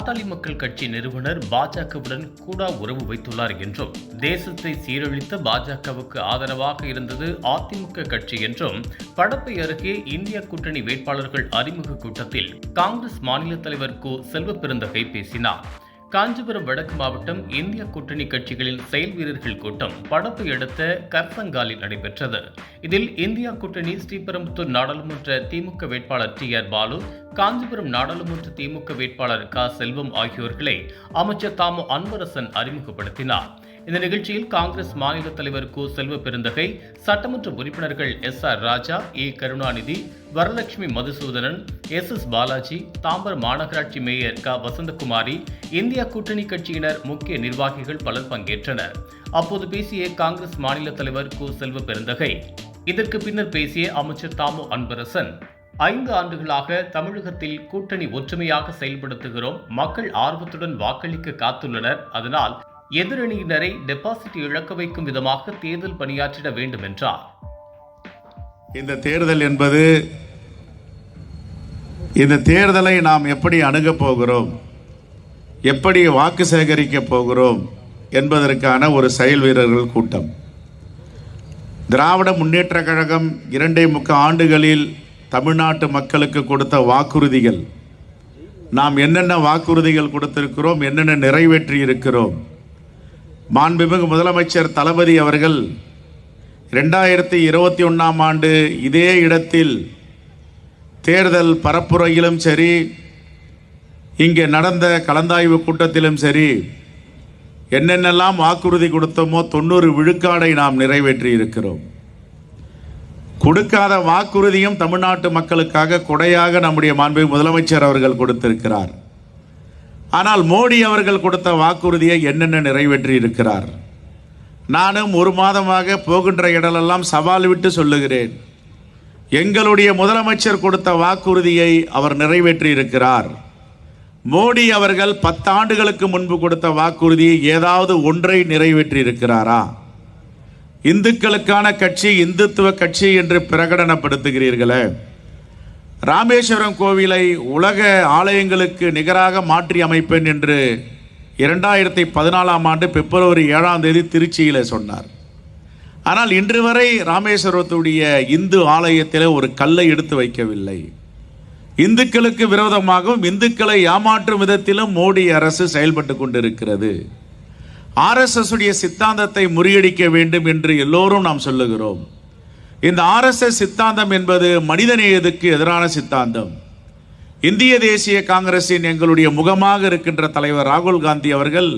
பாட்டாளி மக்கள் கட்சி நிறுவனர் பாஜகவுடன் கூடா உறவு வைத்துள்ளார் என்றும் தேசத்தை சீரழித்த பாஜகவுக்கு ஆதரவாக இருந்தது அதிமுக கட்சி என்றும் படப்பை அருகே இந்திய கூட்டணி வேட்பாளர்கள் அறிமுக கூட்டத்தில் காங்கிரஸ் மாநில தலைவர் கு செல்வ பெருந்தகை பேசினார். காஞ்சிபுரம் வடக்கு மாவட்டம் இந்திய கூட்டணி கட்சிகளின் செயல் வீரர்கள் கூட்டம் படப்பை எடுத்த கர்சங்காலில் நடைபெற்றது. இதில் இந்தியா கூட்டணி ஸ்ரீபெரும்புத்தூர் நாடாளுமன்ற திமுக வேட்பாளர் டி ஆர் பாலு காஞ்சிபுரம் நாடாளுமன்ற திமுக வேட்பாளர் க செல்வம் ஆகியோர்களை அமைச்சர் தாமு அன்பரசன் அறிமுகப்படுத்தினார். இந்த நிகழ்ச்சியில் காங்கிரஸ் மாநில தலைவர் கு. செல்வ பெருந்தகை சட்டமன்ற உறுப்பினர்கள் S. R. Raja A. Karunanidhi Varalakshmi Madhusudhanan S. S. Balaji Tambaram மாநகராட்சி மேயர் க. வசந்தகுமாரி இந்தியா கூட்டணி கட்சியினர் முக்கிய நிர்வாகிகள் பலர் பங்கேற்றனர். அப்போது பேசிய காங்கிரஸ் மாநில தலைவர் கு. செல்வ பெருந்தகை இதற்கு பின்னர் பேசிய அமைச்சர் தாமு அன்பரசன் ஐந்து ஆண்டுகளாக தமிழகத்தில் கூட்டணி ஒற்றுமையாக செயல்படுத்துகிறோம் மக்கள் ஆர்வத்துடன் வாக்களிக்க காத்துள்ளனர் அதனால் எதிரணியினரை டெபாசிட் இழக்க வைக்கும் விதமாக தேர்தல் பணியாற்றிட வேண்டும் என்றார் இந்த தேர்தல் என்பது இந்த தேர்தலை நாம் எப்படி அணுகப் போகிறோம்? எப்படி வாக்கு சேகரிக்க போகிறோம்? என்பதற்கான ஒரு செயல் வீரர்கள் கூட்டம். திராவிட முன்னேற்ற கழகம் இரண்டே முக்க ஆண்டுகளில் தமிழ்நாட்டு மக்களுக்கு கொடுத்த வாக்குறுதிகள். நாம் என்னென்ன வாக்குறுதிகள் கொடுத்திருக்கிறோம்? என்னென்ன நிறைவேற்றி இருக்கிறோம் மாண்புமிகு முதலமைச்சர் தளபதி அவர்கள் ரெண்டாயிரத்தி இருபத்தி ஒன்றாம் ஆண்டு இதே இடத்தில் தேர்தல் பரப்புரையிலும் சரி இங்கே நடந்த கலந்தாய்வு கூட்டத்திலும் சரி என்னென்னலாம் வாக்குறுதி கொடுத்தோமோ தொண்ணூறு விழுக்காடை நாம் நிறைவேற்றி இருக்கிறோம் கொடுக்காத வாக்குறுதியும் தமிழ்நாட்டு மக்களுக்காக கொடையாக நம்முடைய மாண்பு முதலமைச்சர் அவர்கள் கொடுத்திருக்கிறார். ஆனால் மோடி அவர்கள் கொடுத்த வாக்குறுதியை என்னென்ன நிறைவேற்றி இருக்கிறார்? நானும் ஒரு மாதமாக போகின்ற இடலெல்லாம் சவால் விட்டு சொல்லுகிறேன். எங்களுடைய முதலமைச்சர் கொடுத்த வாக்குறுதியை அவர் நிறைவேற்றி இருக்கிறார். மோடி அவர்கள் பத்தாண்டுகளுக்கு முன்பு கொடுத்த வாக்குறுதி ஏதாவது ஒன்றை நிறைவேற்றி இருக்கிறாரா? இந்துக்களுக்கான கட்சி இந்துத்துவ கட்சி என்று பிரகடனப்படுத்துகிறீர்களே. ராமேஸ்வரம் கோவிலை உலக ஆலயங்களுக்கு நிகராக மாற்றி அமைப்பேன் என்று இரண்டாயிரத்தி பதினாலாம் ஆண்டு பிப்ரவரி ஏழாம் தேதி திருச்சியில் சொன்னார். ஆனால் இன்று வரை ராமேஸ்வரத்துடைய இந்து ஆலயத்தில் ஒரு கல்லை எடுத்து வைக்கவில்லை. இந்துக்களுக்கு விரோதமாகவும் இந்துக்களை ஏமாற்றும் விதத்திலும் மோடி அரசு செயல்பட்டு கொண்டிருக்கிறது. ஆர்எஸ்எஸ் உடைய சித்தாந்தத்தை முறியடிக்க வேண்டும் என்று எல்லோரும் நாம் சொல்லுகிறோம். இந்த ஆர்எஸ்எஸ் சித்தாந்தம் என்பது மனிதநேயத்துக்கு எதிரான சித்தாந்தம். இந்திய தேசிய காங்கிரசின் எங்களுடைய முகமாக இருக்கின்ற தலைவர் ராகுல் காந்தி அவர்கள்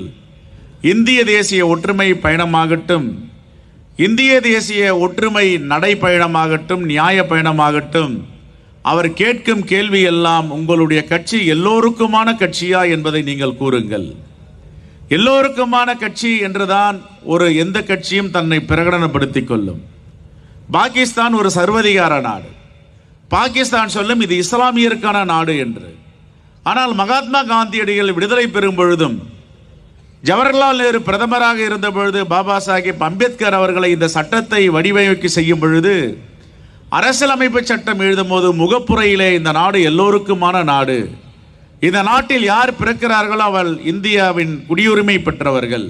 இந்திய தேசிய ஒற்றுமை பயணமாகட்டும் இந்திய தேசிய ஒற்றுமை நடைப்பயணமாகட்டும் நியாய பயணமாகட்டும் அவர் கேட்கும் கேள்வி எல்லாம் உங்களுடைய கட்சி எல்லோருக்குமான கட்சியா என்பதை நீங்கள் கூறுங்கள். எல்லோருக்குமான கட்சி என்றுதான் ஒரு எந்த கட்சியும் தன்னை பிரகடனப்படுத்திக் கொள்ளும். பாகிஸ்தான் ஒரு சர்வதிகார நாடு. பாகிஸ்தான் சொல்லும் இது இஸ்லாமியருக்கான நாடு என்று. ஆனால் மகாத்மா காந்தியடிகள் விடுதலை பெறும் பொழுதும் ஜவஹர்லால் நேரு பிரதமராக இருந்த பொழுது பாபா சாஹிப் அம்பேத்கர் அவர்களை இந்த சட்டத்தை வடிவமைக்க செய்யும் பொழுது அரசியலமைப்பு சட்டம் எழுதும் போது முகப்புறையிலே இந்த நாடு எல்லோருக்குமான நாடு. இந்த நாட்டில் யார் பிறக்கிறார்களோ அவள் இந்தியாவின் குடியுரிமை பெற்றவர்கள்.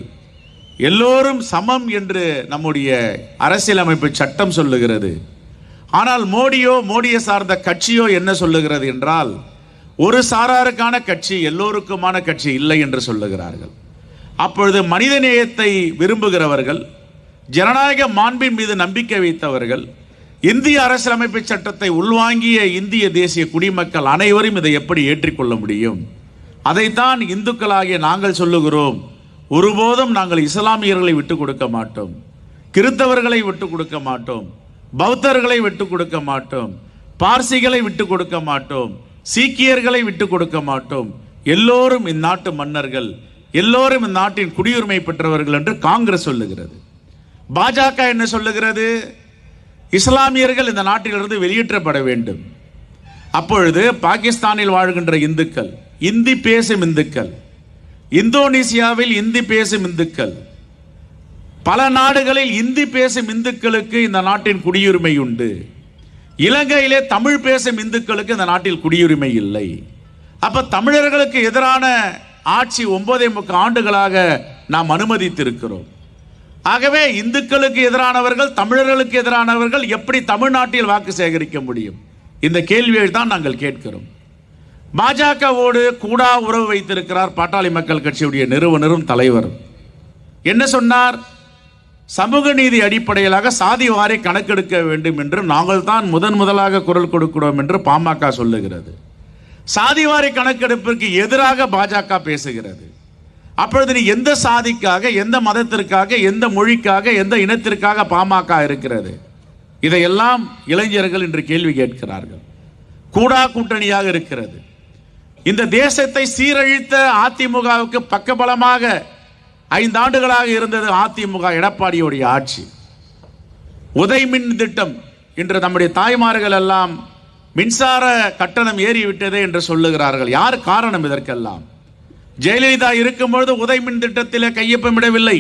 எல்லோரும் சமம் என்று நம்முடைய அரசியலமைப்பு சட்டம் சொல்லுகிறது. ஆனால் மோடியோ மோடியை சார்ந்த கட்சியோ என்ன சொல்லுகிறது என்றால் ஒரு சாராருக்கான கட்சி எல்லோருக்குமான கட்சி இல்லை என்று சொல்லுகிறார்கள். அப்பொழுது மனிதநேயத்தை விரும்புகிறவர்கள் ஜனநாயக மாண்பின் மீது நம்பிக்கை வைத்தவர்கள் இந்திய அரசியலமைப்பு சட்டத்தை உள்வாங்கிய இந்திய தேசிய குடிமக்கள் அனைவரும் இதை எப்படி ஏற்றுக்கொள்ள முடியும்? அதைத்தான் இந்துக்களாகிய நாங்கள் சொல்லுகிறோம். ஒருபோதும் நாங்கள் இஸ்லாமியர்களை விட்டு கொடுக்க மாட்டோம். கிறித்தவர்களை விட்டு கொடுக்க மாட்டோம். பௌத்தர்களை விட்டு கொடுக்க மாட்டோம். பார்சிகளை விட்டு கொடுக்க மாட்டோம். சீக்கியர்களை விட்டு கொடுக்க மாட்டோம். எல்லோரும் இந்நாட்டு மன்னர்கள். எல்லோரும் இந்நாட்டின் குடியுரிமை பெற்றவர்கள் என்று காங்கிரஸ் சொல்லுகிறது. பாஜக என்ன சொல்லுகிறது? இஸ்லாமியர்கள் இந்த நாட்டிலிருந்து வெளியேற்றப்பட வேண்டும். அப்பொழுது பாகிஸ்தானில் வாழ்கின்ற இந்துக்கள் இந்தி பேசும் இந்துக்கள் இந்தோனேசியாவில் இந்தி பேசும் இந்துக்கள். பல நாடுகளில் இந்தி பேசும் இந்துக்களுக்கு இந்த நாட்டின் குடியுரிமை உண்டு. இலங்கையிலே தமிழ் பேசும் இந்துக்களுக்கு இந்த நாட்டில் குடியுரிமை இல்லை. அப்ப தமிழர்களுக்கு எதிரான ஆட்சி ஒன்பதே முக்க ஆண்டுகளாக நாம் அனுமதித்திருக்கிறோம். ஆகவே இந்துக்களுக்கு எதிரானவர்கள் தமிழர்களுக்கு எதிரானவர்கள் எப்படி தமிழ்நாட்டில் வாக்கு சேகரிக்க முடியும்? இந்த கேள்வியை தான் நாங்கள் கேட்கிறோம். பாஜகவோடு கூடா உறவு வைத்திருக்கிறார் பாட்டாளி மக்கள் கட்சியுடைய நிறுவனரும் தலைவரும் என்ன சொன்னார்? சமூக நீதி அடிப்படையிலாக சாதி வாரி கணக்கெடுக்க வேண்டும் என்று நாங்கள் தான் முதன் முதலாக குரல் கொடுக்கிறோம் என்று பாமக சொல்லுகிறது. சாதிவாரி கணக்கெடுப்பிற்கு எதிராக பாஜக பேசுகிறது. அப்பொழுது நீ எந்த சாதிக்காக எந்த மதத்திற்காக எந்த மொழிக்காக எந்த இனத்திற்காக பாமக இருக்கிறது? இதையெல்லாம் இளைஞர்கள் இன்று கேள்வி கேட்கிறார்கள். கூடா கூட்டணியாக இருக்கிறது. இந்த தேசத்தை சீரழித்த அதிமுகவுக்கு பக்கபலமாக ஐந்து ஆண்டுகளாக இருந்தது அதிமுக எடப்பாடியுடைய ஆட்சி. உதய்மின் திட்டம் இன்று நம்முடைய தாய்மார்கள் எல்லாம் மின்சார கட்டணம் ஏறிவிட்டது என்று சொல்லுகிறார்கள். யார் காரணம் இதற்கெல்லாம்? ஜெயலலிதா இருக்கும்பொழுது உதய்மின் திட்டத்திலே கையொப்பமிடவில்லை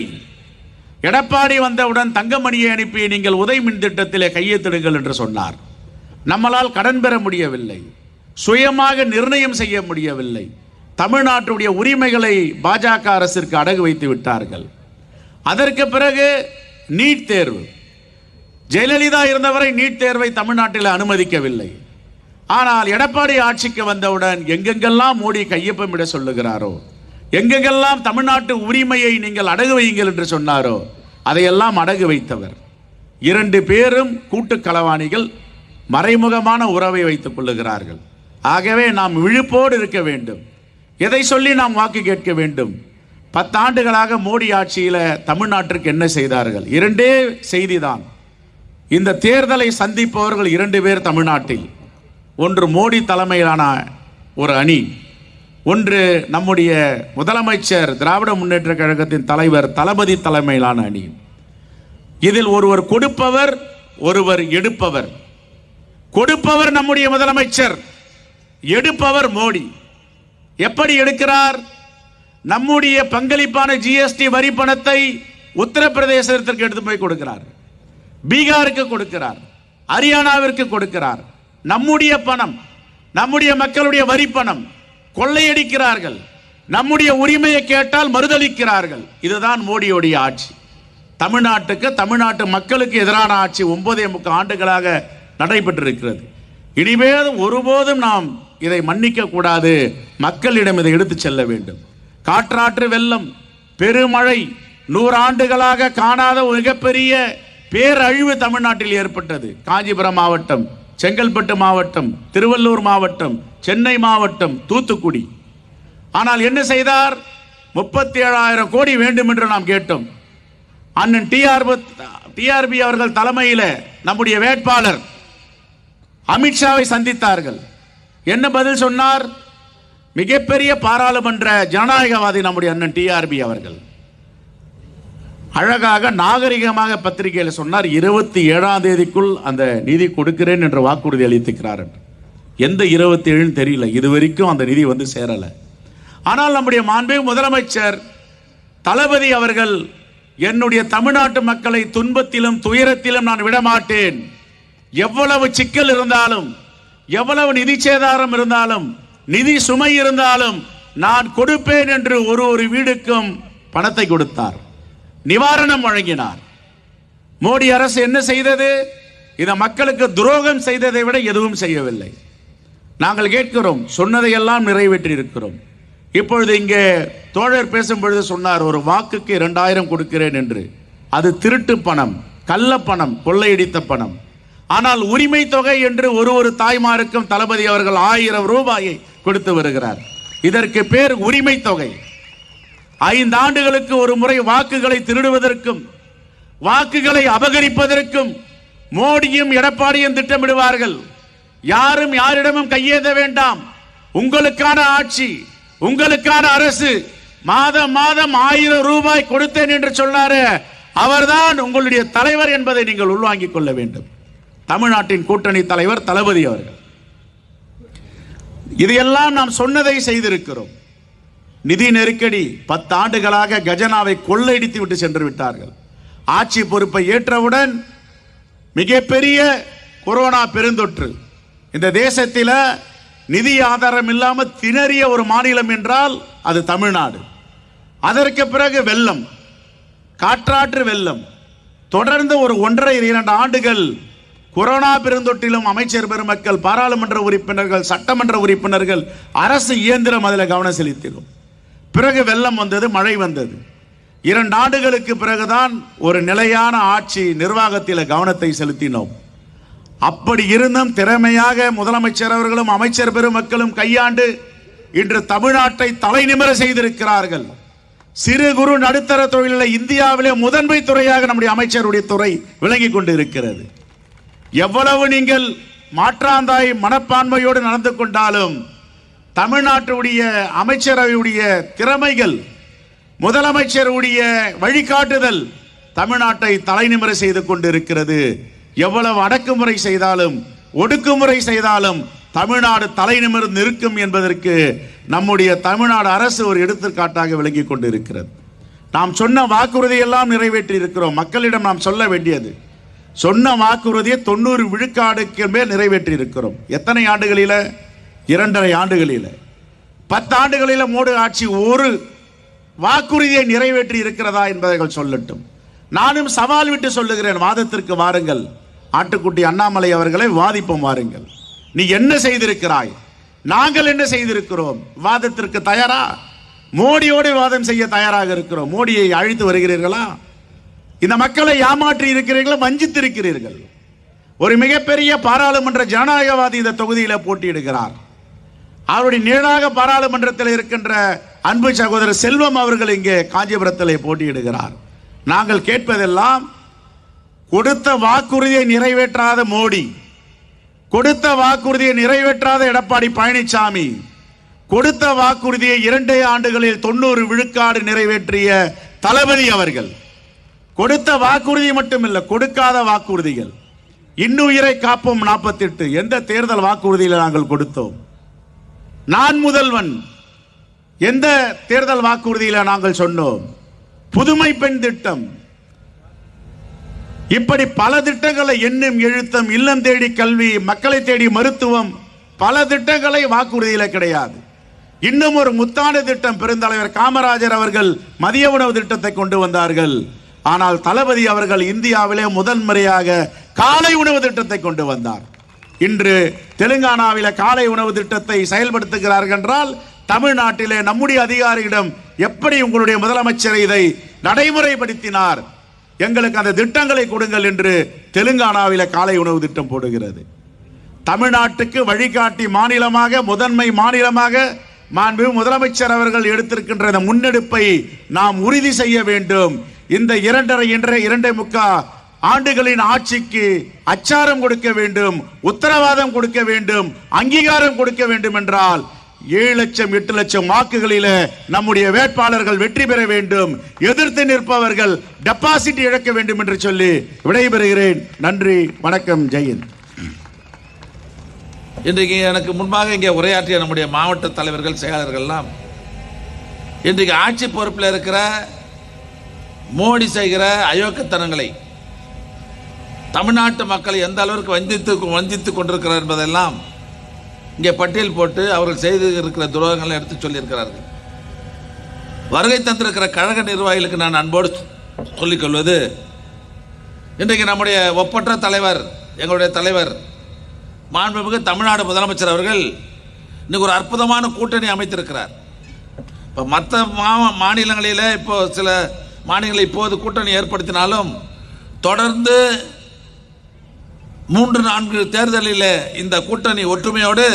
எடப்பாடி வந்தவுடன் தங்கமணியை அனுப்பி நீங்கள் உதய்மின் திட்டத்திலே கையெழுத்திடுங்கள் என்று சொன்னார். நம்மளால் கடன் பெற முடியவில்லை. சுயமாக நிர்ணயம் செய்ய முடியவில்லை. தமிழ்நாட்டுடைய உரிமைகளை பாஜக அரசிற்கு அடகு வைத்து விட்டார்கள். அதற்கு பிறகு நீட் தேர்வு. ஜெயலலிதா இருந்தவரை நீட் தேர்வை தமிழ்நாட்டில் அனுமதிக்கவில்லை. ஆனால் எடப்பாடி ஆட்சிக்கு வந்தவுடன் எங்கெங்கெல்லாம் மோடி கையொப்பமிட சொல்லுகிறாரோ எங்கெங்கெல்லாம் தமிழ்நாட்டு உரிமையை நீங்கள் அடகு வையுங்கள் என்று சொன்னாரோ அதையெல்லாம் அடகு வைத்தவர். இரண்டு பேரும் கூட்டு களவாணிகள் மறைமுகமான உறவை வைத்துக் கொள்ளுகிறார்கள். ஆகவே நாம் விழிப்போடு இருக்க வேண்டும். எதை சொல்லி நாம் வாக்கு கேட்க வேண்டும்? பத்தாண்டுகளாக மோடி ஆட்சியில் தமிழ்நாட்டிற்கு என்ன செய்தார்கள்? இரண்டே செய்திதான். இந்த தேர்தலை சந்திப்பவர்கள் இரண்டு பேர் தமிழ்நாட்டில். ஒன்று மோடி தலைமையிலான ஒரு அணி. ஒன்று நம்முடைய முதலமைச்சர் திராவிட முன்னேற்ற கழகத்தின் தலைவர் தளபதி தலைமையிலான அணி. இதில் ஒருவர் கொடுப்பவர் ஒருவர் எடுப்பவர். கொடுப்பவர் நம்முடைய முதலமைச்சர். எடுப்பவர் மோடி. எப்படி எடுக்கிறார்? நம்முடைய பங்களிப்பான ஜிஎஸ்டி வரி பணத்தை உத்தரப்பிரதேசத்திற்கு எடுத்து போய் கொடுக்கிறார். பீகாருக்கு கொடுக்கிறார். ஹரியானாவிற்கு கொடுக்கிறார். நம்முடைய பணம் நம்முடைய மக்களுடைய வரி பணம் கொள்ளையடிக்கிறார்கள். நம்முடைய உரிமையை கேட்டால் மறுதளிக்கிறார்கள் இதுதான் மோடியுடைய ஆட்சி. தமிழ்நாட்டுக்கு தமிழ்நாட்டு மக்களுக்கு எதிரான ஆட்சி ஒன்பதே முக்கால் ஆண்டுகளாக நடைபெற்றிருக்கிறது. இனிமேல் ஒருபோதும் நாம் இதை மன்னிக்க கூடாது. மக்களிடம் இதை எடுத்துச் செல்ல வேண்டும். காற்றாற்று வெள்ளம் பெருமழை நூறாண்டுகளாக காணாத ஒரு மிகப்பெரிய பேரழிவு தமிழ்நாட்டில் ஏற்பட்டது. காஞ்சிபுரம் மாவட்டம் செங்கல்பட்டு மாவட்டம் திருவள்ளூர் மாவட்டம் சென்னை மாவட்டம் தூத்துக்குடி. ஆனால் என்ன செய்தார்? முப்பத்தி ஏழாயிரம் கோடி வேண்டும் என்று நாம் கேட்டோம். அண்ணன் டிஆர் டிஆர்பி அவர்கள் தலைமையில் நம்முடைய வேட்பாளர் அமித்ஷாவை சந்தித்தார்கள். என்ன பதில் சொன்னார்? மிகப்பெரிய பாராளுமன்ற ஜனநாயகவாதி நம்முடைய அண்ணன் டிஆர்பி அவர்கள். அழகாக நாகரிகமாக பத்திரிகையில் சொன்னார் இருபத்தி ஏழாம் தேதிக்குள் அந்த நிதி கொடுக்கிறேன் என்ற வாக்குறுதி அளித்திருக்கிறார் எந்த இருபத்தி ஏழுன்னு தெரியல இது வரைக்கும் அந்த நிதி வந்து சேரல. ஆனால் நம்முடைய மாண்பு முதலமைச்சர் தளபதி அவர்கள் என்னுடைய தமிழ்நாட்டு மக்களை துன்பத்திலும் துயரத்திலும் நான் விடமாட்டேன். எவ்வளவு சிக்கல் இருந்தாலும் எவ்வளவு நிதி சேதாரம் இருந்தாலும் நிதி சுமை இருந்தாலும் நான் கொடுப்பேன் என்று ஒரு ஒரு வீடுக்கும் பணத்தை கொடுத்தார். நிவாரணம் வழங்கினார். மோடி அரசு என்ன செய்தது? இந்த மக்களுக்கு துரோகம் செய்ததை விட எதுவும் செய்யவில்லை. நாங்கள் கேட்கிறோம் சொன்னதையெல்லாம் நிறைவேற்றி இருக்கிறோம் இப்பொழுது இங்கே தோழர் பேசும் பொழுது சொன்னார் ஒரு வாக்குக்கு இரண்டாயிரம் கொடுக்கிறேன் என்று. அது திருட்டு பணம் கள்ள பணம் கொள்ளையடித்த பணம். ஆனால் உரிமை தொகை என்று ஒரு ஒரு தாய்மாருக்கும் தளபதி அவர்கள் ஆயிரம் ரூபாயை கொடுத்து வருகிறார். இதற்கு பேர் உரிமை தொகை. ஐந்து ஆண்டுகளுக்கு ஒரு முறை வாக்குகளை திருடுவதற்கும் வாக்குகளை அபகரிப்பதற்கும் மோடியும் எடப்பாடியும் திட்டமிடுவார்கள். யாரும் யாரிடமும் கையேத வேண்டாம். உங்களுக்கான ஆட்சி உங்களுக்கான அரசு மாதம் மாதம் ஆயிரம் ரூபாய் கொடுத்தேன் என்று சொன்னாரு அவர்தான் உங்களுடைய தலைவர் என்பதை நீங்கள் உள்வாங்கிக் கொள்ள வேண்டும். தமிழ்நாட்டின் கூட்டணி தலைவர் தளபதி அவர்கள். இதையெல்லாம் நாம் சொன்னதை செய்திருக்கிறோம். நிதி நெருக்கடி பத்து ஆண்டுகளாக கஜனாவை கொள்ளையடித்து விட்டு சென்று விட்டார்கள். ஆட்சி பொறுப்பை ஏற்றவுடன் மிகப்பெரிய கொரோனா பெருந்தொற்று. இந்த தேசத்தில் நிதி ஆதாரம் இல்லாமல் திணறிய ஒரு மாநிலம் என்றால் அது தமிழ்நாடு. அதற்கு பிறகு வெள்ளம் காற்றாற்று வெள்ளம். தொடர்ந்து ஒரு ஒன்றரை இரண்டு ஆண்டுகள் கொரோனா பெருந்தொற்றிலும் அமைச்சர் பெருமக்கள் பாராளுமன்ற உறுப்பினர்கள் சட்டமன்ற உறுப்பினர்கள் அரசு இயந்திரம் அதில் கவனம் செலுத்தினோம். பிறகு வெள்ளம் வந்தது மழை வந்தது. இரண்டு ஆண்டுகளுக்கு பிறகுதான் ஒரு நிலையான ஆட்சி நிர்வாகத்தில் கவனத்தை செலுத்தினோம். அப்படி இருந்தும் திறமையாக முதலமைச்சர் அவர்களும் அமைச்சர் பெருமக்களும் கையாண்டு இன்று தமிழ்நாட்டை தலை நிமிர செய்திருக்கிறார்கள். சிறு குறு நடுத்தர தொழிலில் இந்தியாவிலே முதன்மை துறையாக நம்முடைய அமைச்சருடைய துறை விளங்கி கொண்டு இருக்கிறது எவ்வளவு நீங்கள் மாற்றாந்தாய் மனப்பான்மையோடு நடந்து கொண்டாலும் தமிழ்நாட்டுடைய அமைச்சரவையுடைய திறமைகள் முதலமைச்சருடைய வழிகாட்டுதல் தமிழ்நாட்டை தலைநிமிர செய்து கொண்டிருக்கிறது. எவ்வளவு அடக்குமுறை செய்தாலும் ஒடுக்குமுறை செய்தாலும் தமிழ்நாடு தலைநிமிர்ந்து நிற்கும் என்பதற்கு நம்முடைய தமிழ்நாடு அரசு ஒரு எடுத்துக்காட்டாக விளங்கி கொண்டிருக்கிறது. நாம் சொன்ன வாக்குறுதியெல்லாம் நிறைவேற்றி இருக்கிறோம் மக்களிடம் நாம் சொல்ல வேண்டியது சொன்ன வாக்குறுதியை தொண்ணூறு விழுக்காடுக்கு மேல் நிறைவேற்றி இருக்கிறோம் எத்தனை ஆண்டுகளில்? இரண்டரை ஆண்டுகளில். பத்து ஆண்டுகளில் மோடி ஆட்சி ஒரு வாக்குறுதியை நிறைவேற்றி இருக்கிறதா என்பதைகள் சொல்லட்டும். நானும் சவால் விட்டு சொல்லுகிறேன் வாதத்திற்கு வாருங்கள். ஆட்டுக்குட்டி அண்ணாமலை அவர்களை வாதிப்போம் வாருங்கள். நீ என்ன செய்திருக்கிறாய்? நாங்கள் என்ன செய்திருக்கிறோம்? வாதத்திற்கு தயாரா? மோடியோடு வாதம் செய்ய தயாராக இருக்கிறோம். மோடியை அழைத்து வருகிறீர்களா? இந்த மக்களை ஏமாற்றி இருக்கிறீர்கள் வஞ்சித்திருக்கிறீர்கள் ஒரு மிகப்பெரிய பாராளுமன்ற ஜனநாயகவாதி இந்த தொகுதியில் போட்டியிடுகிறார். அவருடைய நீளாக பாராளுமன்றத்தில் இருக்கின்ற அன்பு சகோதரர் செல்வம் அவர்கள் இங்கே காஞ்சிபுரத்தில் போட்டியிடுகிறார். நாங்கள் கேட்பதெல்லாம் கொடுத்த வாக்குறுதியை நிறைவேற்றாத மோடி கொடுத்த வாக்குறுதியை நிறைவேற்றாத எடப்பாடி பழனிசாமி கொடுத்த வாக்குறுதியை இரண்டே ஆண்டுகளில் தொண்ணூறு விழுக்காடு நிறைவேற்றிய தளபதி அவர்கள் கொடுத்த வாக்குறுதி மட்டுமில்ல கொடுக்காத வாக்குறுதிகள். இன்னுயிரை காப்போம் நாற்பத்தெட்டு எந்த தேர்தல் வாக்குறுதியில் நாங்கள் கொடுத்தோம்? நான் முதல்வன். எந்த தேர்தல் வாக்குறுதியில் நாங்கள் சொன்னோம்? புதுமை பெண் திட்டம். இப்படி பல திட்டங்களை எண்ணும் எழுத்தம் இல்லம் தேடி கல்வி மக்களை தேடி மருத்துவம் பல திட்டங்களை வாக்குறுதியில கிடையாது. இன்னும் ஒரு முத்தாண்டு திட்டம் பெருந்தலைவர் காமராஜர் அவர்கள் மதிய உணவு திட்டத்தை கொண்டு வந்தார்கள். ஆனால் தளபதி அவர்கள் இந்தியாவிலே முதன்முறையாக காலை உணவு திட்டத்தை கொண்டு வந்தார். இன்று தெலுங்கானாவில காலை உணவு திட்டத்தை செயல்படுத்துகிறார்கள் என்றால் தமிழ்நாட்டிலே நம்முடைய அதிகாரியிடம் எப்படி உங்களுடைய முதலமைச்சர் இதை நடைமுறைப்படுத்தினார் எங்களுக்கு அந்த திட்டங்களை கொடுங்கள் என்று தெலுங்கானாவில காலை உணவு திட்டம் போடுகிறது. தமிழ்நாட்டுக்கு வழிகாட்டி மாநிலமாக முதன்மை மாநிலமாக மாண்பு முதலமைச்சர் அவர்கள் எடுத்திருக்கின்ற இந்த முன்னெடுப்பை நாம் உறுதி செய்ய வேண்டும். இந்த இரண்டரை என்ற இரண்டே முக்கா ஆண்டுகளின் ஆட்சிக்கு அச்சாரம் கொடுக்க வேண்டும் உத்தரவாதம் கொடுக்க வேண்டும் அங்கீகாரம் கொடுக்க வேண்டும் என்றால் ஏழு லட்சம் எட்டு லட்சம் வாக்குகளில நம்முடைய வேட்பாளர்கள் வெற்றி பெற வேண்டும் எதிர்த்து நிற்பவர்கள் டெபாசிட் இழக்க வேண்டும் என்று சொல்லி விடைபெறுகிறேன். நன்றி வணக்கம் ஜெயந்த் இன்றைக்கு எனக்கு முன்பாக இங்கே உரையாற்றிய நம்முடைய மாவட்ட தலைவர்கள் செயலாளர்கள்லாம் இன்றைக்கு ஆட்சி பொறுப்பில் இருக்கிற மோடி செய்கிற அயோக்கியத்தனங்களை தமிழ்நாட்டு மக்களை எந்த அளவிற்கு வஞ்சித்து வஞ்சித்து கொண்டிருக்கிறார் என்பதெல்லாம் இங்கே பட்டியல் போட்டு அவர்கள் செய்து இருக்கிற துரோகங்களை எடுத்து சொல்லியிருக்கிறார்கள். வருகை தந்திருக்கிற கழக நிர்வாகிகளுக்கு நான் அன்போடு சொல்லிக்கொள்வது இன்றைக்கு நம்முடைய ஒப்பற்ற தலைவர் எங்களுடைய தலைவர் மாண்புமிகு தமிழ்நாடு முதலமைச்சர் அவர்கள் இன்னைக்கு ஒரு அற்புதமான கூட்டணி அமைத்திருக்கிறார். இப்போ மற்ற மா மாநிலங்களில் இப்போ சில மாநிலங்கள் இப்போது கூட்டணி ஏற்படுத்தினாலும் தொடர்ந்து மூன்று நான்கு தேர்தலில் இந்த கூட்டணி ஒற்றுமையோடு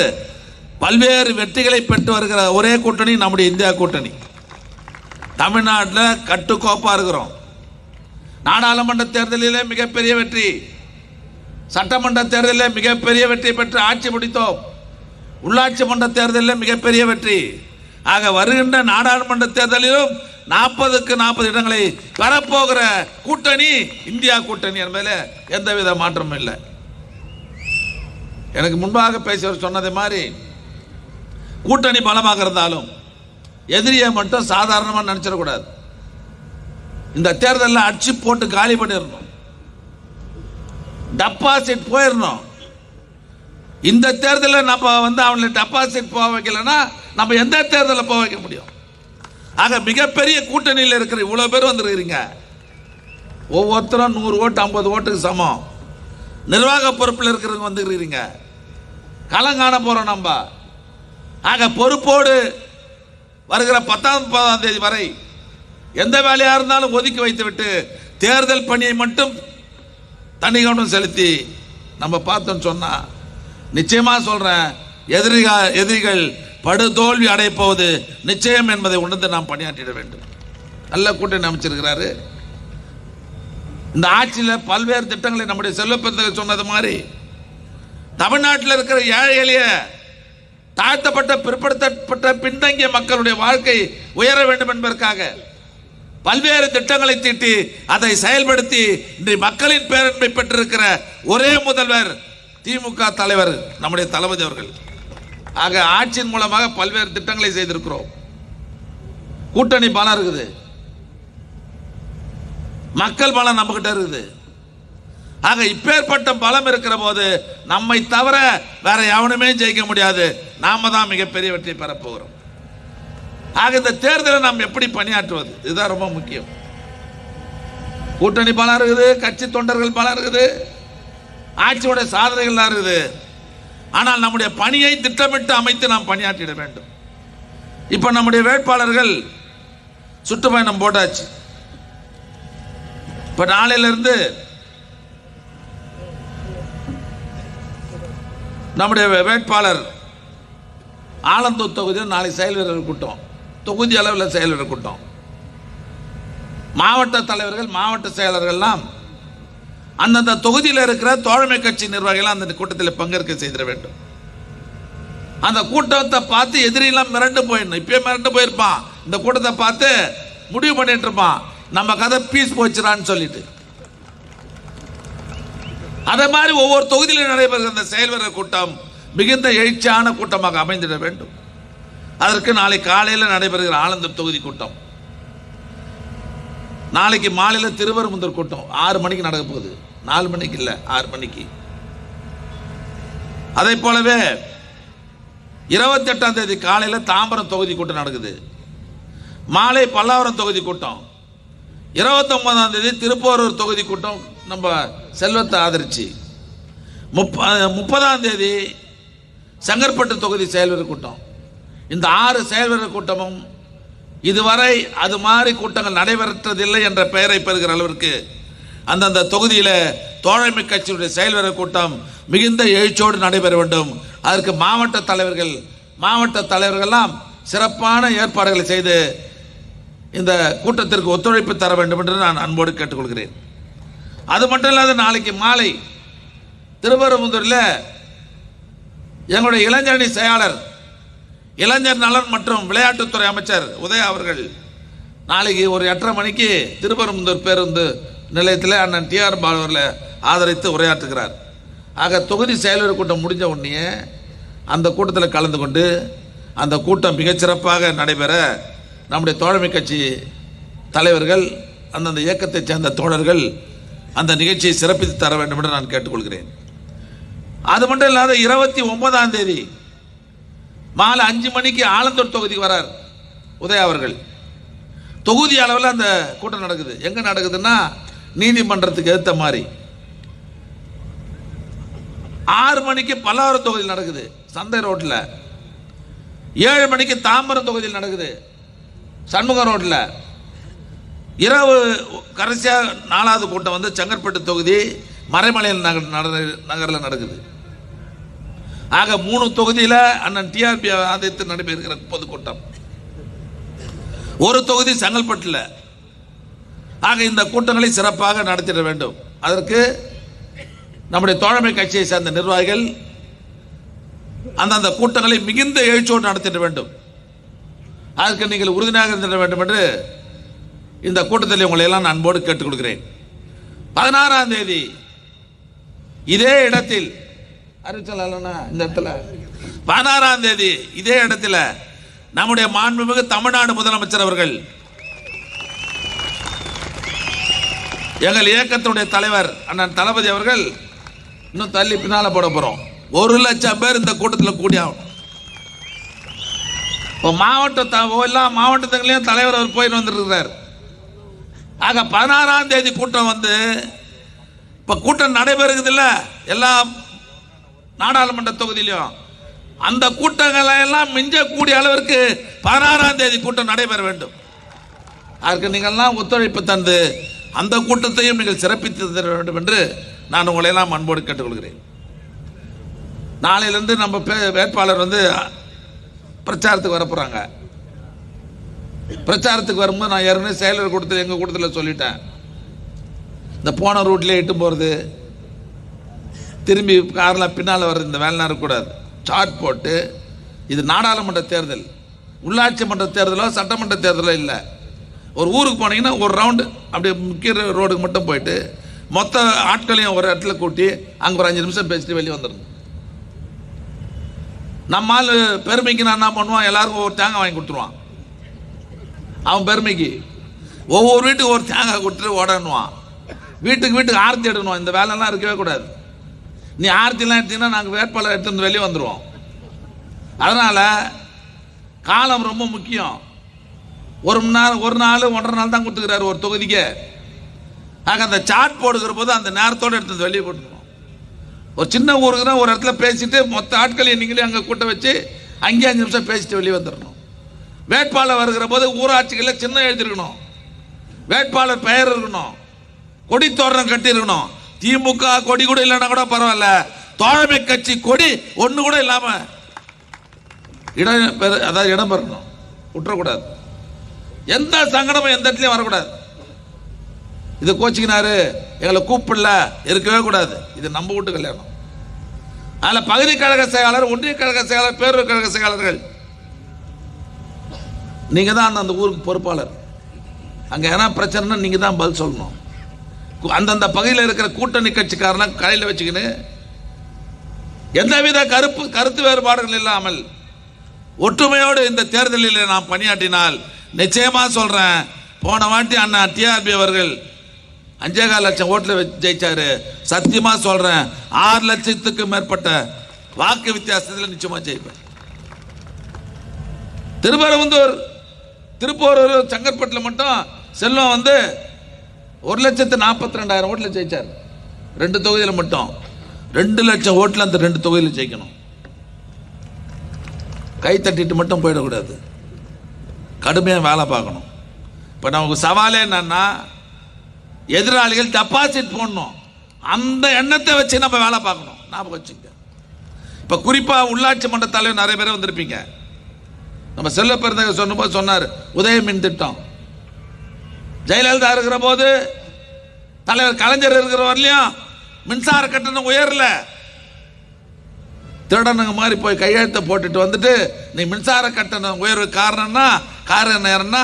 பல்வேறு வெற்றிகளை பெற்று வருகிற ஒரே கூட்டணி நம்முடைய இந்தியா கூட்டணி. தமிழ்நாட்டில் கட்டுக்கோப்பாக இருக்கிறோம். நாடாளுமன்ற தேர்தலிலே மிகப்பெரிய வெற்றி சட்டமன்ற தேர்தலில் மிகப்பெரிய வெற்றி பெற்று ஆட்சி முடித்தோம். உள்ளாட்சி மன்ற தேர்தலில் மிகப்பெரிய வெற்றி. ஆக வருகின்ற நாடாளுமன்ற தேர்தலிலும் நாற்பதுக்கு நாற்பது இடங்களை பெறப்போகிற கூட்டணி இந்தியா கூட்டணி என்பதில் எந்தவித மாற்றமும் இல்லை. எனக்கு முன்பாக பேசியவர் சொன்னது மாதிரி கூட்டணி பலமாக இருந்தாலும் எதிரியை மட்டும் சாதாரணமாக நினச்சிடக்கூடாது. இந்த தேர்தலில் அடிச்சு போட்டு காலி பண்ணிடணும். டெபாசிட் போயிடணும். இந்த தேர்தலில் நம்ம வந்து அவங்களை டெபாசிட் போக வைக்கலன்னா நம்ம எந்த தேர்தலில் போக வைக்க முடியும்? ஆக மிகப்பெரிய கூட்டணியில் இருக்கிற இவ்வளோ பேர் வந்துருக்கிறீங்க. ஒவ்வொருத்தரும் நூறு ஓட்டு ஐம்பது ஓட்டுக்கு சமம். நிர்வாக பொறுப்பில் இருக்கிறவங்க வந்துருக்கிறீங்க. களம் காண போகிறோம் நம்ம. ஆக பொறுப்போடு வருகிற பத்தாம் பதாம் தேதி வரை எந்த வேலையாக இருந்தாலும் ஒதுக்கி வைத்துவிட்டு தேர்தல் பணியை மட்டும் தனி கவனம் செலுத்தி நம்ம பார்த்தோன்னு சொன்னால் நிச்சயமாக சொல்கிறேன் எதிரிகா எதிரிகள் படுதோல்வி அடைப்போவது நிச்சயம் என்பதை உணர்ந்து நாம் பணியாற்றிட வேண்டும். நல்ல கூட்டணி அமைச்சிருக்கிறாரு. இந்த ஆட்சியில் பல்வேறு திட்டங்களை நம்முடைய செல்வப்பெருந்தகை சொன்னது மாதிரி தமிழ்நாட்டில் இருக்கிற ஏழை எளிய தாழ்த்தப்பட்ட பிற்படுத்தப்பட்ட பின்தங்கிய மக்களுடைய வாழ்க்கை உயர வேண்டும் என்பதற்காக பல்வேறு திட்டங்களை தீட்டி அதை செயல்படுத்தி இன்றைய மக்களின் பேரன்பை பெற்றிருக்கிற ஒரே முதல்வர் திமுக தலைவர் நம்முடைய தளபதி அவர்கள். ஆக ஆட்சியின் மூலமாக பல்வேறு திட்டங்களை செய்திருக்கிறோம். கூட்டணி பலம் இருக்குது. மக்கள் பலம் நம்ம கிட்ட இருக்குது. ஆக இப்பேற்பட்ட பலம் இருக்கிற போது நம்மை தவிர வேற எவனுமே ஜெயிக்க முடியாது. நாம தான் மிகப்பெரிய வெற்றி பெறப்போகிறோம் ஆக இந்த தேர்தலை நாம் எப்படி பணியாற்றுவது? இதுதான் ரொம்ப முக்கியம். கூட்டணி பலம் இருக்குது கட்சி தொண்டர்கள் பலம் இருக்குது ஆட்சியோட சாதனைகள்லாம் இருக்குது. ஆனால் நம்முடைய பணியை திட்டமிட்டு அமைத்து நாம் பணியாற்றிட வேண்டும். இப்போ நம்முடைய வேட்பாளர்கள் சுற்றுப்பயணம் போட்டாச்சு. இப்போ நாளையிலிருந்து நம்முடைய வேட்பாளர் ஆலந்தூர் தொகுதியில் நாளை செயல் வீரர் கூட்டம். தொகுதி அளவில் செயல் வீரர் கூட்டம். மாவட்ட தலைவர்கள் மாவட்ட செயலர்கள்லாம் அந்தந்த தொகுதியில் இருக்கிற தோழமை கட்சி நிர்வாகிகள் அந்த கூட்டத்தில் பங்கேற்க செய்திட வேண்டும். அந்த கூட்டத்தை பார்த்து எதிரியெல்லாம் மிரண்டு போயிடணும். இப்பயே மிரண்டு போயிருப்பான். இந்த கூட்டத்தை பார்த்து முடிவு பண்ணிட்டு இருப்பான். நம்ம கதை பீஸ் போச்சுறான்னு சொல்லிட்டு. அதே மாதிரி ஒவ்வொரு தொகுதியிலும் நடைபெறுகிற அந்த செயல்வர கூட்டம் மிகுந்த எழுச்சியான கூட்டமாக அமைந்திட வேண்டும். அதற்கு நாளை காலையில் நடைபெறுகிற ஆனந்தம் தொகுதி கூட்டம். நாளைக்கு மாலையில் திருவரமுந்தூர் கூட்டம். ஆறு மணிக்கு நடக்க போகுது. நாலு மணிக்கு இல்லை ஆறு மணிக்கு. அதை போலவே இருபத்தி எட்டாம் தேதி காலையில் தாம்பரம் தொகுதி கூட்டம் நடக்குது. மாலை பல்லாவரம் தொகுதி கூட்டம். இருபத்தொன்பதாம் தேதி திருப்போரூர் தொகுதி கூட்டம் நம்ம செல்வத்தை ஆதரிச்சு. முப்ப முப்பதாம் தேதி செங்கற்பட்டு தொகுதி செயல்வீரர் கூட்டம். இந்த ஆறு செயல்வீரர் கூட்டமும் இதுவரை அது மாதிரி கூட்டங்கள் நடைபெற்றதில்லை என்ற பெயரை பெறுகிற அளவிற்கு அந்தந்த தொகுதியில் தோழமை கட்சியுடைய செயல்வர கூட்டம் மிகுந்த எழுச்சியோடு நடைபெற வேண்டும். அதற்கு மாவட்ட தலைவர்கள் மாவட்ட தலைவர்கள்லாம் சிறப்பான ஏற்பாடுகளை செய்து இந்த கூட்டத்திற்கு ஒத்துழைப்பு தர வேண்டும் என்று நான் அன்போடு கேட்டுக்கொள்கிறேன். அது மட்டும் இல்லாத நாளைக்கு மாலை திருப்பரங்குன்றூரில் எங்களுடைய இளைஞரணி செயலாளர் இளைஞர் நலன் மற்றும் விளையாட்டுத்துறை அமைச்சர் உதயா அவர்கள் நாளைக்கு ஒரு எட்டரை மணிக்கு திருப்பரங்குன்றூர் பேருந்து நிலையத்தில் அண்ணன் டிஆர் பாலவரில் ஆதரித்து உரையாற்றுகிறார். ஆக தொகுதி செயலர் கூட்டம் முடிஞ்ச உடனே அந்த கூட்டத்தில் கலந்து கொண்டு அந்த கூட்டம் மிகச்சிறப்பாக நடைபெற நம்முடைய தோழமை கட்சி தலைவர்கள் அந்தந்த இயக்கத்தைச் சேர்ந்த தோழர்கள் அந்த நிகழ்ச்சியை சிறப்பித்து தர வேண்டும் என்று நான் கேட்டுக்கொள்கிறேன். அது மட்டும் இல்லாத இருபத்தி ஒன்பதாம் தேதி மாலை அஞ்சு மணிக்கு ஆலந்தூர் தொகுதிக்கு வரார் உதயா அவர்கள். தொகுதி அளவில் அந்த கூட்டம் நடக்குது. எங்கே நடக்குதுன்னா நீதிமன்றத்துக்கு ஏற்ற மாதிரி. ஆறு மணிக்கு பல்லாவரம் தொகுதியில் நடக்குது சந்தை ரோட்டில் ஏழு மணிக்கு தாம்பரம் தொகுதியில் நடக்குது சண்முகம் ரோட்டில் இரவு கடைசியாக நாலாவது கூட்டம் வந்து செங்கற்பட்டு தொகுதி மறைமலையில் நகர் நட- நகரில் நடக்குது. ஆக மூணு தொகுதியில் அண்ணன் டிஆர்பி ஆதரித்து நடைபெறுகிற பொதுக்கூட்டம். ஒரு தொகுதி செங்கல்பட்டில். ஆக இந்த கூட்டங்களை சிறப்பாக நடத்திட வேண்டும். அதற்கு நம்முடைய தோழமை கட்சியை சேர்ந்த நிர்வாகிகள் அந்தந்த கூட்டங்களை மிகுந்த எழுச்சியோடு நடத்திட வேண்டும். அதற்கு நீங்கள் உறுதுணையாக இருந்திட வேண்டும் என்று இந்த கூட்டத்தில் உங்களை எல்லாம் நான் அன்போடு கேட்டுக்கொள்கிறேன் பதினாறாம் தேதி இதே இடத்தில் அறிவிச்சலா இந்த இடத்துல. பதினாறாம் தேதி இதே இடத்துல நம்முடைய மாண்புமிகு தமிழ்நாடு முதலமைச்சர் அவர்கள் எங்கள் இயக்கத்துடைய தலைவர் அண்ணன் தளபதி அவர்கள் இன்னும் தள்ளி பின்னால போட போறோம். ஒரு லட்சம் பேர் இந்த கூட்டத்தில் கூடியாகும் இப்போ மாவட்ட எல்லா மாவட்டத்துங்களையும் தலைவர் அவர் போயிட்டு வந்துருக்கிறார். ஆக பதினாறாம் தேதி கூட்டம் வந்து இப்போ கூட்டம் நடைபெறுகிறது இல்ல எல்லா நாடாளுமன்ற தொகுதியிலையும். அந்த கூட்டங்களை எல்லாம் மிஞ்சக்கூடிய அளவிற்கு பதினாறாம் தேதி கூட்டம் நடைபெற வேண்டும். அதற்கு நீங்கள்லாம் ஒத்துழைப்பு தந்து அந்த கூட்டத்தையும் நீங்கள் சிறப்பித்து தர வேண்டும் என்று நான் உங்களை எல்லாம் அன்போடு கேட்டுக்கொள்கிறேன். நாளையிலிருந்து நம்ம பே- வேட்பாளர் வந்து பிரச்சாரத்துக்கு வர போகிறாங்க பிரச்சாரத்துக்கு வரும்போது நான் ஏற்கனவே செயலர் கூட்டத்தில் எங்கள் கூட்டத்தில் சொல்லிட்டேன். இந்த போன ரூட்லேயே இட்டு போகிறது திரும்பி காரில் பின்னால் வர்றது இந்த வேலை இருக்கக்கூடாது சார்ட் போட்டு இது நாடாளுமன்ற தேர்தல். உள்ளாட்சி மன்ற தேர்தலோ சட்டமன்ற தேர்தலோ இல்லை. ஒரு ஊருக்கு போனீங்கன்னா ஒரு ரவுண்டு அப்படியே முக்கிய ரோடுக்கு மட்டும் போயிட்டு மொத்த ஆட்களையும் ஒரு இடத்துல கூட்டி அங்கே ஒரு அஞ்சு நிமிஷம் பேசிட்டு வெளியே வந்துடணும். நம்மால் பெருமைக்கு நான் என்ன பண்ணுவான் எல்லாருக்கும் ஒவ்வொரு தேங்காய் வாங்கி கொடுத்துருவான். அவன் பெருமைக்கு. ஒவ்வொரு வீட்டுக்கு ஒரு தேங்காய் கொடுத்துட்டு ஓடணுவான். வீட்டுக்கு வீட்டுக்கு ஆர்த்தி எடுக்கணும். இந்த வேலைலாம் இருக்கவே கூடாது. நீ ஆர்த்திலாம் எடுத்தீங்கன்னா நாங்கள் வேட்பாளர் எடுத்து வந்து வெளியே வந்துடுவோம் அதனால் காலம் ரொம்ப முக்கியம். ஒரு மணி நேரம் ஒரு நாள் ஒன்றரை நாள் தான் கொடுத்துக்கிறாரு ஒரு தொகுதிக்கு. ஆக அந்த சாட் போடுகிற போது அந்த நேரத்தோடு எடுத்து வந்து வெளியே போட்டுக்கணும் ஒரு சின்ன ஊருக்குனா ஒரு இடத்துல பேசிட்டு மொத்த ஆட்களையும் நீங்களே அங்கே கூட்ட வச்சு அங்கேயே அஞ்சு நிமிஷம் பேசிட்டு வெளியே வந்துடணும் வேட்பாளர் வருகிற போது ஊராட்சிகளில் சின்ன எழுதிருக்கணும் வேட்பாளர் பெயர் இருக்கணும். கொடி தோரணம் கட்டியிருக்கணும். திமுக கொடி கூட இல்லைன்னா கூட பரவாயில்ல. தோழமை கட்சி கொடி ஒன்று கூட இல்லாமல் இடம் அதாவது இடம் பெறணும். விட்டுறக்கூடாது. எந்த சங்கடமும் எந்த இடத்துலையும் வரக்கூடாது. இது கோச்சிக்கினாரு எங்களை கூப்பிடல இருக்கவே கூடாது. இது நம்ம வீட்டு கல்யாணம். அதில் பகுதி கழக செயலாளர் ஒன்றிய கழக செயலாளர் பேரூர் கழக செயலாளர்கள். நீங்க தான் அந்த ஊருக்கு பொறுப்பாளர். அங்க என்ன பிரச்சனைனா நீங்க தான் பதில் சொல்லணும். அந்தந்த பகுதியில் இருக்கிற கூட்டணி கட்சிக்காரனை கலையில் வச்சுக்கின்னு எந்தவித கருப்பு கருத்து வேறுபாடுகள் இல்லாமல் ஒற்றுமையோடு இந்த தேர்தலில் நாம் பணியாற்றினால் நிச்சயமா சொல்றேன். போன வாட்டி அண்ணா டிஆர்பி அவர்கள் அஞ்சே கால் லட்சம் ஓட்டில் ஜெயிச்சாரு. சத்தியமா சொல்றேன். ஆறு லட்சத்துக்கு மேற்பட்ட வாக்கு வித்தியாசத்தில் நிச்சயமா ஜெயிப்பேன். திருப்பரங்குந்தூர் திருப்போரூர் செங்கற்பட்டில் மட்டும் செல்வம் வந்து ஒரு லட்சத்து நாற்பத்தி ரெண்டாயிரம் ஓட்டில் ஜெயிச்சார். ரெண்டு தொகுதியில் மட்டும். ரெண்டு லட்சம் ஓட்டில் அந்த ரெண்டு தொகுதியில் ஜெயிக்கணும். கை தட்டிட்டு மட்டும் போயிடக்கூடாது. கடுமையாக வேலை பார்க்கணும். இப்போ நமக்கு சவாலே என்னன்னா எதிராளிகள் டெபாசிட் போடணும். அந்த எண்ணத்தை வச்சு நம்ம வேலை பார்க்கணும். ஞாபகம் வச்சுங்க. இப்போ குறிப்பாக உள்ளாட்சி மன்ற தலைவர் நிறைய பேர் வந்திருப்பீங்க. நம்ம செல்ல பிறந்தக சொன்னபோது சொன்னார் உதயமின் திட்டம். ஜெயலலிதா இருக்கிற போது தலைவர் கலைஞர் இருக்கிற வரலையும் மின்சார கட்டணம் உயரல. திருடனுங்க மாதிரி போய் கையெழுத்தை போட்டுட்டு வந்துட்டு நீ மின்சார கட்டணம் உயர்வு காரணம்னா காரணம் யாருன்னா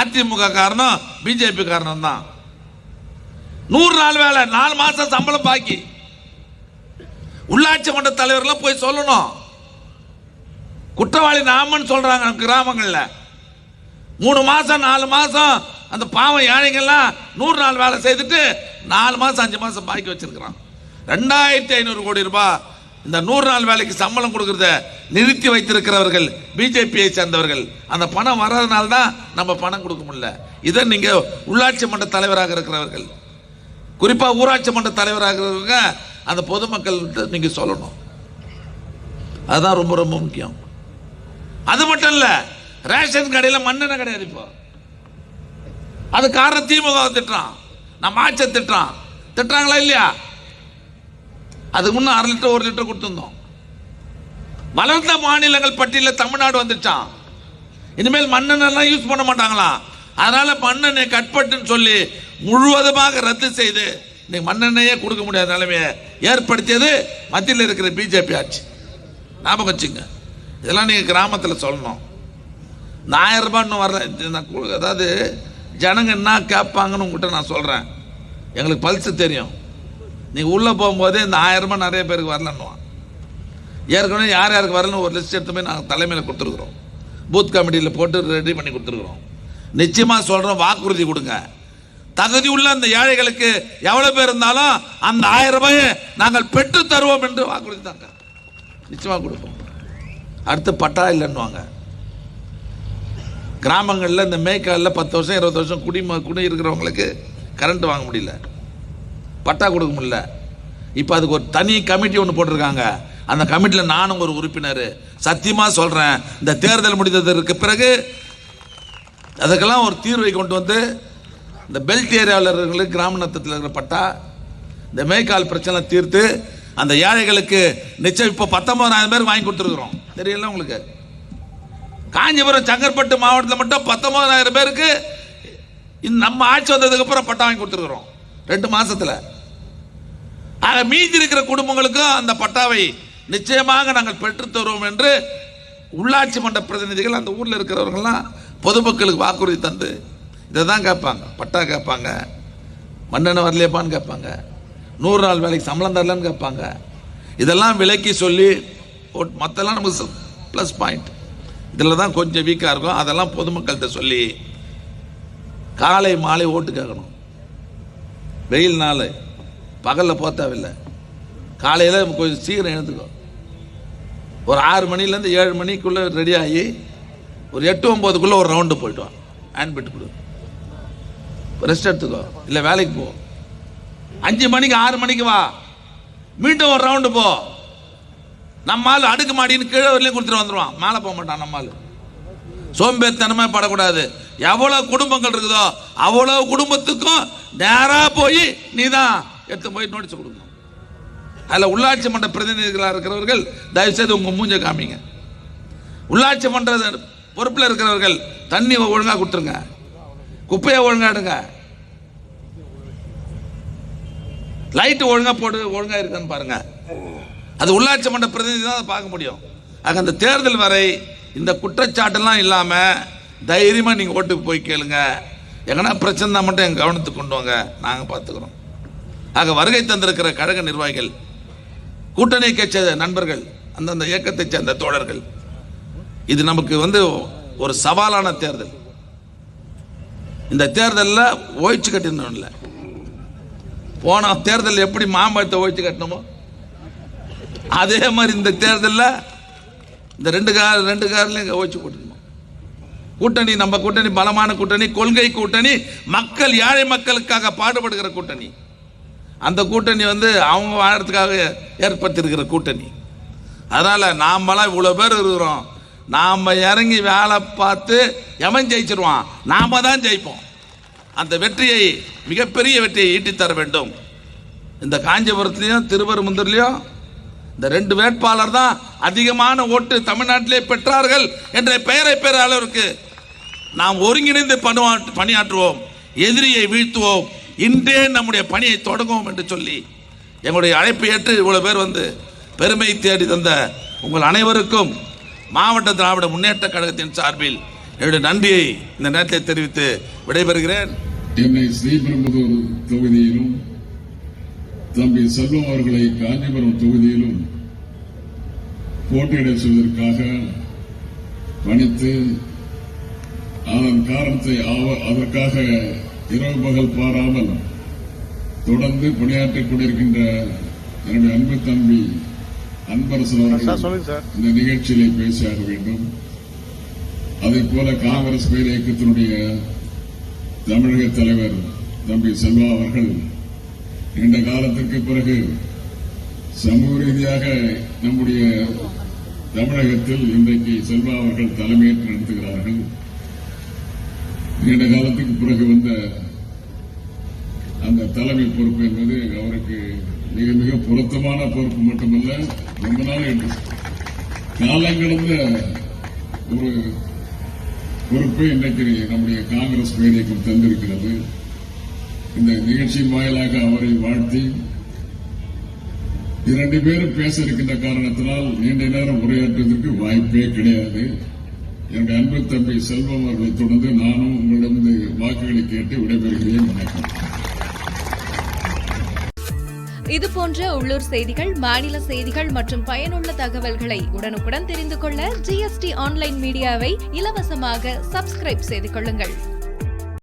அதிமுக காரணம் பிஜேபி காரணம் தான். நூறு நாள் வேலை நாலு மாசம் சம்பளம் பாக்கி. உள்ளாட்சி மன்ற தலைவர்லாம் போய் சொல்லணும். குற்றவாளி நாமன்னு சொல்றாங்க கிராமங்களில். மூணு மாசம் நாலு மாசம் அந்த பாவம் யானைகள்லாம் நூறு நாள் வேலை செய்துட்டு நாலு மாசம் அஞ்சு மாசம் பாக்கி வச்சிருக்கிறான். ரெண்டாயிரத்தி ஐநூறு கோடி ரூபாய் இந்த நூறு நாள் வேலைக்கு சம்பளம் கொடுக்கறத நிறுத்தி வைத்திருக்கிறவர்கள் பிஜேபியை சேர்ந்தவர்கள் அந்த பணம் வராதனால தான் நம்ம பணம் கொடுக்க முடியல. இதை நீங்கள் உள்ளாட்சி மன்ற தலைவராக இருக்கிறவர்கள் குறிப்பாக ஊராட்சி மன்ற தலைவராக இருக்கிறவங்க அந்த பொதுமக்கள்கிட்ட நீங்கள் சொல்லணும். அதுதான் ரொம்ப ரொம்ப முக்கியம். அது மட்டும் இல்லை ரேஷன் கடையில் மண்ணெண்ணெய் கிடையாது இப்போ அது காரணம் திமுக திட்டுறான் நம்ம ஆட்சியை திட்டுறான். திட்டுறாங்களா இல்லையா? அதுக்கு முன்ன அரை லிட்டர் ஒரு லிட்டர் கொடுத்துருந்தோம். வளர்ந்த மாநிலங்கள் பட்டியலில் தமிழ்நாடு வந்துச்சான் இனிமேல் மண்ணெண்ணெல்லாம் யூஸ் பண்ண மாட்டாங்களாம் அதனால மண்ணெண்ணெய் கட்பட்டுன்னு சொல்லி முழுவதுமாக ரத்து செய்து இன்னைக்கு மண்ணெண்ணெயே கொடுக்க முடியாத நிலைமையை ஏற்படுத்தியது மத்தியில் இருக்கிற பிஜேபி ஆட்சி. ஞாபகம் வச்சுங்க. இதெல்லாம் நீங்கள் கிராமத்தில் சொல்லணும். இந்த ஆயிரம் இன்னும் வரல. இது நான் அதாவது ஜனங்க என்ன கேட்பாங்கன்னு உங்கள்கிட்ட நான் சொல்கிறேன் எங்களுக்கு பல்ஸ் தெரியும். நீங்கள் உள்ளே போகும்போதே இந்த ஆயிரமா நிறைய பேருக்கு வரலன்னுவான். ஏற்கனவே யார் யாருக்கு வரலன்னு ஒரு லிஸ்ட் எடுத்து போய் நாங்கள் தலைமையில் கொடுத்துருக்குறோம். பூத் கமிட்டியில் போட்டு ரெடி பண்ணி கொடுத்துருக்குறோம். நிச்சயமாக சொல்கிறோம் வாக்குறுதி கொடுங்க. தகுதி உள்ள அந்த ஏழைகளுக்கு எவ்வளோ பேர் இருந்தாலும் அந்த ஆயிரம் ரூபாயை நாங்கள் பெற்று தருவோம் என்று வாக்குறுதி தாங்க. நிச்சயமாக கொடுப்போம். அடுத்து பட்டா இல்லைன்னுவாங்க. கிராமங்களில் இந்த மேய்க்காலில் பத்து வருஷம் இருபது வருஷம் குடி குடி இருக்கிறவங்களுக்கு கரண்ட் வாங்க முடியல. பட்டா கொடுக்க முடியல. இப்போ அதுக்கு ஒரு தனி கமிட்டி ஒன்று போட்டிருக்காங்க. அந்த கமிட்டியில் நானும் ஒரு உறுப்பினர். சத்தியமாக சொல்கிறேன் இந்த தேர்தல் முடிந்ததற்கு பிறகு அதுக்கெல்லாம் ஒரு தீர்வை கொண்டு வந்து இந்த பெல்ட் ஏரியாவில் இருக்கிறவங்களுக்கு கிராம நத்தத்தில் இருக்கிற பட்டா இந்த மேய்க்கால் பிரச்சனை தீர்த்து அந்த ஏழைகளுக்கு நிச்சயம் இப்போ பத்தொன்பதாயிரம் பேர் வாங்கி கொடுத்துருக்குறோம். தெரியல உங்களுக்கு? காஞ்சிபுரம் செங்கற்பட்டு மாவட்டத்தில் மட்டும் பத்தொன்பதாயிரம் பேருக்கு இந்த நம்ம ஆட்சி வந்ததுக்கப்புறம் பட்டா வாங்கி கொடுத்துருக்குறோம். ரெண்டு மாசத்துல. ஆக மீதி இருக்கிற குடும்பங்களுக்கும் அந்த பட்டாவை நிச்சயமாக நாங்கள் பெற்றுத்தருவோம் என்று உள்ளாட்சி மன்ற பிரதிநிதிகள் அந்த ஊரில் இருக்கிறவர்கள்லாம் பொதுமக்களுக்கு வாக்குறுதி தந்து இதை தான் கேட்பாங்க. பட்டா கேட்பாங்க. மண்ணெண்ணெய் வரலையப்பான்னு கேட்பாங்க. நூறு நாள் வேலைக்கு சம்பளம் தரலன்னு கேட்பாங்க. இதெல்லாம் விலக்கி சொல்லி மற்றெல்லாம் நமக்கு ப்ளஸ் பாயிண்ட் இதில் தான் கொஞ்சம் வீக்காக இருக்கும். அதெல்லாம் பொதுமக்கள்கிட்ட சொல்லி காலை மாலை ஓட்டு கேட்கணும். வெயில் நாள். பகலில் போத்தாவில்லை காலையில் கொஞ்சம் சீக்கிரம் எழுந்துக்கோ. ஒரு ஆறு மணிலேருந்து ஏழு மணிக்குள்ளே ரெடி ஆகி ஒரு எட்டு ஒம்போதுக்குள்ளே ஒரு ரவுண்டு போயிட்டோம் ஹேண்ட் பிட்டு கொடு. ரெஸ்ட் எடுத்துக்கோ. இல்லை வேலைக்கு போ. அஞ்சு மணிக்கு ஆறு மணிக்கு வா. மீண்டும் ஒரு ரவுண்டு போ. நம்ம அடுக்கு மாடின்னு கீழே வரலையும் கொடுத்துட்டு வந்துடுவான் மேலே போக மாட்டான் நம்ம ஆள். சோம்பேறித்தனமே படக்கூடாது. எவ்வளோ குடும்பங்கள் இருக்குதோ அவ்வளோ குடும்பத்துக்கும் நேரா போய் நீ தான் எடுத்து போய் நோட்டீஸ் கொடுக்கணும். அதில் உள்ளாட்சி மன்ற பிரதிநிதிகளாக இருக்கிறவர்கள் தயவுசெய்து உங்கள் மூஞ்ச காமிங்க. உள்ளாட்சி மன்ற பொறுப்பில் இருக்கிறவர்கள் தண்ணி ஒழுங்காக கொடுத்துருங்க. குப்பையை ஒழுங்காக எடுங்க. லைட்டு ஒழுங்காக போட்டு ஒழுங்காக இருக்கான்னு பாருங்க. அது உள்ளாட்சி மன்ற பிரதிநிதி தான் அதை பார்க்க முடியும். ஆக அந்த தேர்தல் வரை இந்த குற்றச்சாட்டெல்லாம் இல்லாமல் தைரியமாக நீங்கள் ஓட்டுக்கு போய் கேளுங்கள் எங்கன்னா பிரச்சனை மட்டும் எங்கள் கவனத்துக்கு கொண்டு வாங்க. நாங்கள் பார்த்துக்குறோம் ஆக வருகை தந்திருக்கிற கழக நிர்வாகிகள் கூட்டணி கட்சி நண்பர்கள் அந்தந்த இயக்கத்தைச் சேர்ந்த தோழர்கள் இது நமக்கு வந்து ஒரு சவாலான தேர்தல். இந்த தேர்தலில் ஓய்ச்சி கட்டினோம் இல்லை. போன தேர்தல் எப்படி மாம்பழத்தை ஓய்ச்சி கட்டணுமோ அதே மாதிரி இந்த தேர்தலில் இந்த ரெண்டு கார் ரெண்டு கார்லையும் ஓய்ச்சி போட்டுக்கணும். கூட்டணி நம்ம கூட்டணி பலமான கூட்டணி கொள்கை கூட்டணி மக்கள் ஏழை மக்களுக்காக பாடுபடுகிற கூட்டணி. அந்த கூட்டணி வந்து அவங்க வாழறதுக்காக ஏற்படுத்தியிருக்கிற கூட்டணி. அதனால் நாமெல்லாம் இவ்வளோ பேர் இருக்கிறோம். நாம் இறங்கி வேலை பார்த்து எவன் ஜெயிச்சிருவான்? நாம் தான் ஜெயிப்போம். அந்த வெற்றியை மிகப்பெரிய வெற்றியை ஈட்டித்தர வேண்டும். இந்த காஞ்சிபுரத்துலேயும் திருவருமுந்தூர்லேயும் இந்த ரெண்டு வேட்பாளர் தான் அதிகமான ஓட்டு தமிழ்நாட்டிலே பெற்றார்கள் என்ற பெயரை பெற அளவிற்கு நாம் ஒருங்கிணைந்து பணியாற்றுவோம் எதிரியை வீழ்த்துவோம் இன்றே நம்முடைய பணியை தொடங்குவோம் என்று சொல்லி எங்களுடைய அழைப்பை ஏற்று இவ்வளவு பேர் வந்து பெருமை தேடி தந்த உங்கள் அனைவருக்கும் மாவட்ட திராவிட முன்னேற்ற கழகத்தின் சார்பில் என்னுடைய நன்றியை இந்த நேரத்தை தெரிவித்து விடைபெறுகிறேன். என்னை ஸ்ரீபெரும்புதூர் தொகுதியிலும் தம்பி செல்வம் அவர்களை காஞ்சிபுரம் தொகுதியிலும் போட்டியிட செய்வதற்காக பணித்து அதன் காரணத்தை அதற்காக இரவு பகல் பாராமல் தொடர்ந்து பணியாற்றிக் கொண்டிருக்கின்ற என்னுடைய அன்பு தம்பி அன்பரசன் அவர்கள் இந்த நிகழ்ச்சியிலே பேசியாக வேண்டும். அதே போல காங்கிரஸ் பேர் இயக்கத்தினுடைய தமிழக தலைவர் தம்பி செல்வா அவர்கள் நீண்ட காலத்திற்கு பிறகு சமூக ரீதியாக நம்முடைய தமிழகத்தில் இன்றைக்கு செல்வா அவர்கள் தலைமையேற்று நடத்துகிறார்கள். நீண்ட காலத்துக்கு பிறகு வந்த அந்த தலைமை பொறுப்பு என்பது அவருக்கு மிக மிக பொருத்தமான பொறுப்பு மட்டுமல்ல ரொம்ப நாள் என்று. காலங்கடந்த ஒரு பொறுப்பை இன்றைக்கு நம்முடைய காங்கிரஸ் பேரியக்கம் தந்திருக்கிறது. இந்த நிகழ்ச்சியின் வாயிலாக அவரை வாழ்த்தி இரண்டு பேரும் பேச இருக்கின்ற காரணத்தினால் நீண்ட நேரம் உரையாற்றுவதற்கு வாய்ப்பே கிடையாது. என்னுடைய அன்பு தம்பி செல்வம் அவர்களை தொடர்ந்து நானும் உங்களிடமிருந்து வாக்குகளை கேட்டு விடைபெறுகிறேன். வணக்கம். இது போன்ற உள்ளூர் செய்திகள் மாநில செய்திகள் மற்றும் பயனுள்ள தகவல்களை உடனுக்குடன் தெரிந்து கொள்ள ஜிஎஸ்டி ஆன்லைன் மீடியாவை இலவசமாக சப்ஸ்கிரைப் செய்து கொள்ளுங்கள்.